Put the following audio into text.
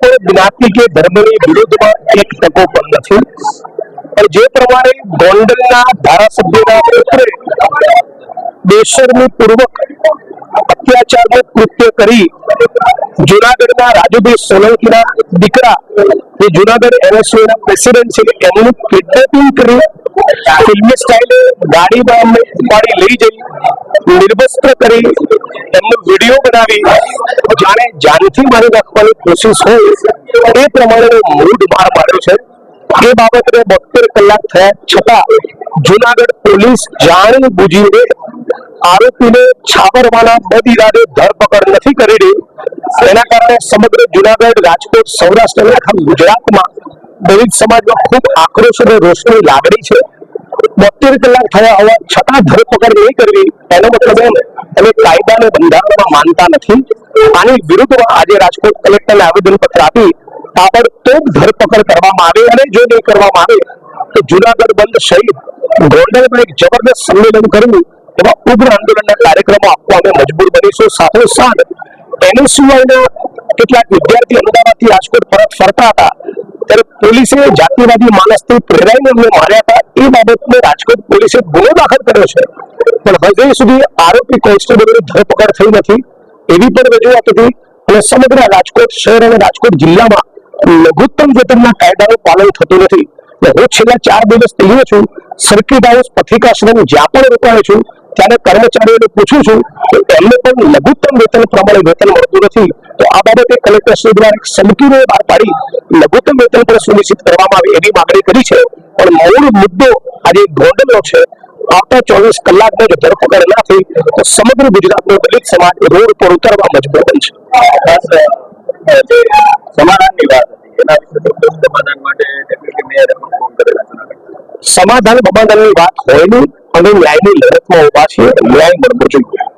પણ જ્ઞાતિ કે ધર્મની વિરુદ્ધમાં એક ટકો પણ નથી. પણ જે પ્રમાણે ગોંડલના ધારાસભ્યના પુત્રે બેશરમી પૂર્વક અત્યાચારનું કૃત્ય કરી જુનાગઢના રાજુભાઈ સોલંકીના દીકરા જે જુનાગઢ NSU ના પ્રેસિડેન્ટ છે, એમનું કિડનેપિંગ કરી ફિલ્મી સ્ટાઇલે ગાડીમાં અમને ઉપાડી લઈ જઈ, નિર્વસ્ત્ર કરી એમનો વીડિયો બનાવી. જાણે જાનથી મારી નાખવાની કોશિશ હોય એ પ્રમાણેનો મૂડ બહાર માર્યો છે. એ બાબતને બોતેર કલાક થયા છતાં જુનાગઢ પોલીસ જાણી બુજીને આરોપીને છાપરવાના બદ ધરપકડ નથી કરી રહી એના કારણે સમગ્ર જુનાગઢ રાજકોટ સૌરાષ્ટ્ર આખા ગુજરાતમાં દલિત સમાજમાં ખૂબ આક્રોશ અને રોષની લાગણી છે. બોતેર કલાક થયા હોવા છતાં ધરપકડ નહીં કરવી, એનો મતલબ એમ અમે કાયદાને બંધારણમાં માનતા નથી. આની વિરુદ્ધમાં આજે રાજકોટ કલેક્ટરને આવેદનપત્ર આપી, તાબડતોબ ધરપકડ કરવામાં આવે અને જો નહીં કરવામાં આવે, તો જુનાગઢ બંધ સહિત ગોંડલમાં એક જબરદસ્ત સંમેલન કરવું, એવા ઉગ્ર આંદોલનના કાર્યક્રમો આપવા અમે મજબૂર બનીશું. સાથોસાથ એનએસયુઆઈના કેટલાક વિદ્યાર્થી અમદાવાદથી રાજકોટ પરત ફરતા હતા. ત્યારે પોલીસે જાતિવાદી માણસથી પ્રેરાઈને અમને માર્યા હતા. એ બાબતને રાજકોટ પોલીસે ગુનો દાખલ કર્યો છે. પણ હજી સુધી આરોપી કોન્સ્ટેબલની ધરપકડ થઈ નથી, એવી પણ રજૂઆત હતી અને સમગ્ર રાજકોટ શહેર અને રાજકોટ જિલ્લામાં લઘુત્તમ વેતનના કાયદાનું પાલન થતું નથી. હું છેલ્લા ચાર દિવસ અહીંયા છું સર્કિટ હાઉસ પથિકાશ્રમ જ્યાં પણ રોકાયો છું ત્યારે કર્મચારીઓને પૂછું છું કે એમને પણ લઘુત્તમ વેતન પ્રમાણે વેતન મળતું નથી. તો આ બાબતે કલેક્ટર શ્રી દ્વારા એક સમિતિને બહાર પાડી લઘુત્તમ વેતન પણ સુનિશ્ચિત કરવામાં આવે એવી માગણી કરી છે. પણ મૂળ મુદ્દો આજે ગોંડલનો છે. આવતા ચોવીસ કલાકમાં જો ધરપકડ ના થઈ, તો સમગ્ર ગુજરાતનો દલિત સમાજ રોડ પર ઉતરવા મજબૂર બનશે. સમાધાનની વાત હતી, એના વિશે સમાધાન માટે સમાધાન બબાધાનની વાત હોય નહીં અને ન્યાયની લડતમાં ઊભા છે ન્યાય મળવો જોઈએ.